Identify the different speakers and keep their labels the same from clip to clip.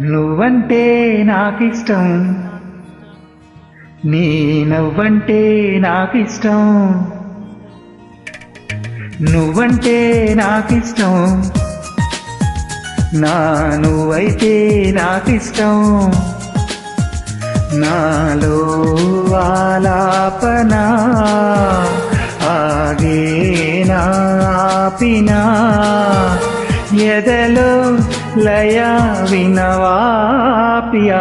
Speaker 1: నువ్వంటే నాకిష్టం. నీ నవ్వంటే నాకిష్టం. నువ్వంటే నాకిష్టం. నా నువ్వైతే నాకిష్టం. నాలో ఆలాపన ఆగేనా నాపినా ఎదలో లయా వినవాపియా?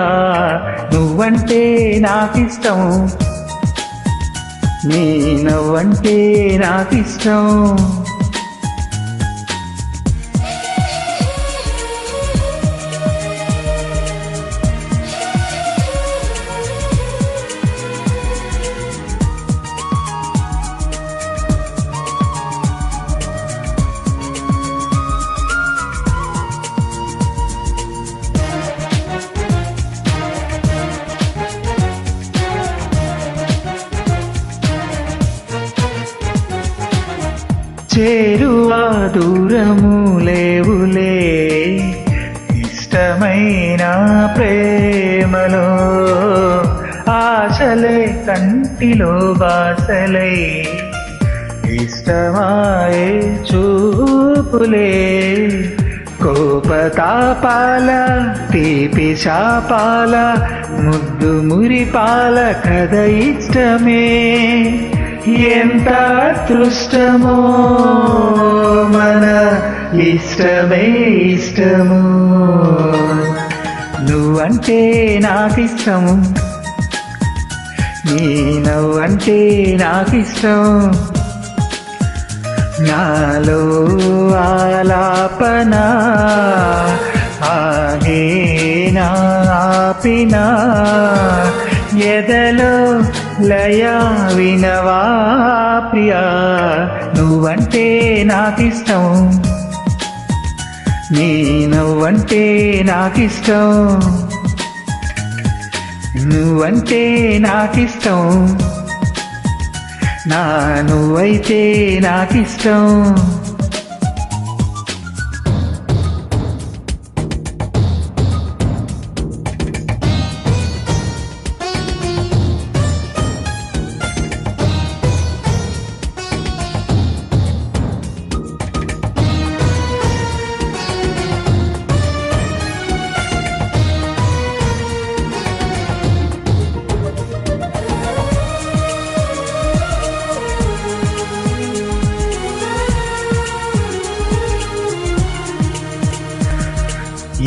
Speaker 1: నువ్వంటే నాకిష్టం. నీ నవ్వంటే నాకిష్టం. చేరువా దూరము లేవులే ఇష్టమైన ప్రేమలో ఆశలే కంటిలో బాసలై ఇష్టమాయే చూపులే. కోపతాపాల తీపి శాపాల ముద్దు మురిపాల కథ ఇష్టమే. ఎంత అదృష్టమో మన ఇష్టమే ఇష్టము. నువ్వంటే నాకిష్టము నీ నవ్వంటే నాకిష్టం నాలో ఆలాపన ఆగేనా ఆపినా. ఎదలో లయ వినవా ప్రియా నువ్వంటే నాకిష్టం. నీ నువ్వంటే నాకిష్టం. నువ్వంటే నాకిష్టం. నా నువ్వైతే నాకిష్టం.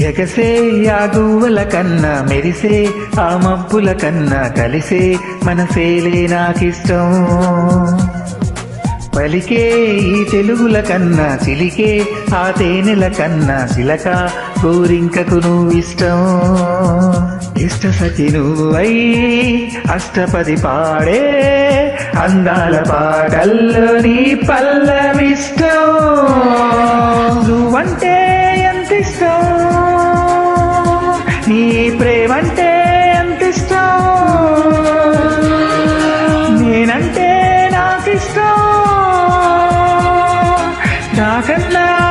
Speaker 1: ఎగసే యాగువల కన్నా మెరిసే ఆ మబ్బుల కన్నా కలిసే మనసేలే నాకిష్టం. పలికే ఈ తెలుగుల కన్నా చిలికే ఆ తేనెల కన్నా చిలక గోరింకకు నువ్విష్టం. ఇష్ట సఖి నువ్వై అష్టపది పాడే అందాల పాటల్లో నీ పల్లవిష్ట. I can't now.